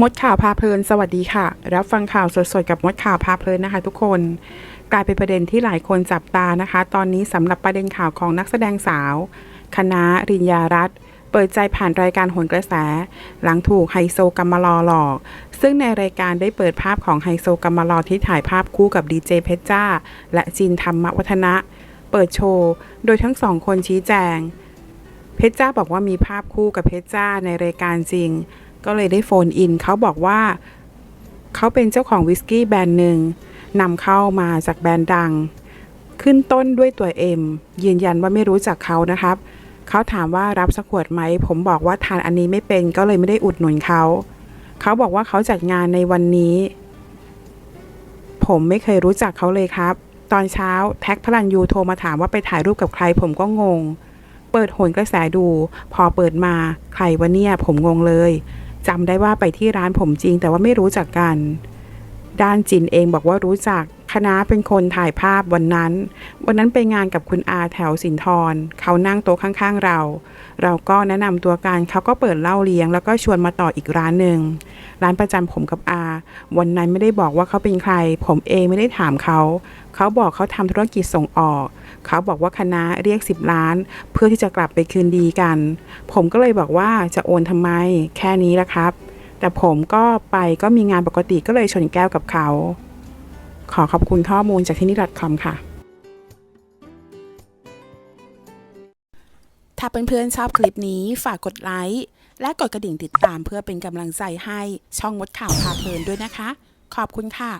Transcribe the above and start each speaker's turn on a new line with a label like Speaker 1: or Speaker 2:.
Speaker 1: มดข่าวพาเพลินสวัสดีค่ะ รับฟังข่าวสดๆกับมดข่าวพาเพลินนะคะ ทุกคน กลายเป็นประเด็นที่หลายคนจับตานะคะ ตอนนี้สำหรับประเด็นข่าวของนักแสดงสาว คณะริญญารัตน์เปิดใจผ่านรายการหนกระแส หลังถูกไฮโซกัมมาลอหลอก ซึ่งในรายการได้เปิดภาพของไฮโซกัมมาลอที่ถ่ายภาพคู่กับดีเจเพชรจ้า และจินธรรมวัฒนะ เปิดโชว์โดยทั้งสองคนชี้แจง เพชรจ้าบอกว่ามีภาพคู่กับเพชรจ้าในรายการจริง ก็เลยได้โฟนอินเขาบอกว่า เขาเป็นเจ้าของวิสกี้แบรนด์หนึ่งนำเข้ามาจากแบรนด์ดัง ขึ้นต้นด้วยตัวเอ็มยืนยันว่าไม่รู้จักเขานะครับเขาถามว่ารับสักขวดไหม ผมบอกว่าทานอันนี้ไม่เป็นก็เลยไม่ได้อุดหนุนเขา เขาบอกว่าเขาจัดงานในวันนี้ ผมไม่เคยรู้จักเขาเลยครับ ตอนเช้าแท็กพลันยูโทรมาถามว่าไปถ่ายรูปกับใคร ผมก็งง เปิดโหนกระแสดู พอเปิดมาใครวะเนี่ย ผมงงเลย จำได้ว่าไปที่ร้านผมจริงแต่ว่าไม่รู้จักกัน ด้านจินเองบอกว่ารู้จัก คณะเป็นคนถ่ายภาพวันนั้น วันนั้นไปงานกับคุณอาแถวสินทร เขานั่งโต๊ะข้างๆเรา เราก็แนะนำตัวกันเขาก็เปิดเหล้าเลี้ยง แล้วก็ชวนมาต่ออีกร้านหนึ่ง ร้านประจำผมกับอา วันนั้นไม่ได้บอกว่าเขาเป็นใคร ผมเองไม่ได้ถามเขา เขาบอกเขาทำธุรกิจส่งออก เขาบอกว่าคณะเรียก 10 ล้าน เพื่อที่จะกลับไปคืนดีกัน ผมก็เลยบอกว่าจะโอนทำไม แค่นี้ละครับ แต่ผมก็ไปก็มีงานปกติก็เลยชนแก้วกับเขา ขอขอบคุณข้อมูลจากที่นี่ .com ค่ะ ถ้าเพื่อนๆชอบคลิปนี้ฝากกดไลค์ และกดกระดิ่งติดตามเพื่อเป็นกำลังใจให้ช่องมดข่าวพาเพลินด้วยนะคะ ขอบคุณค่ะ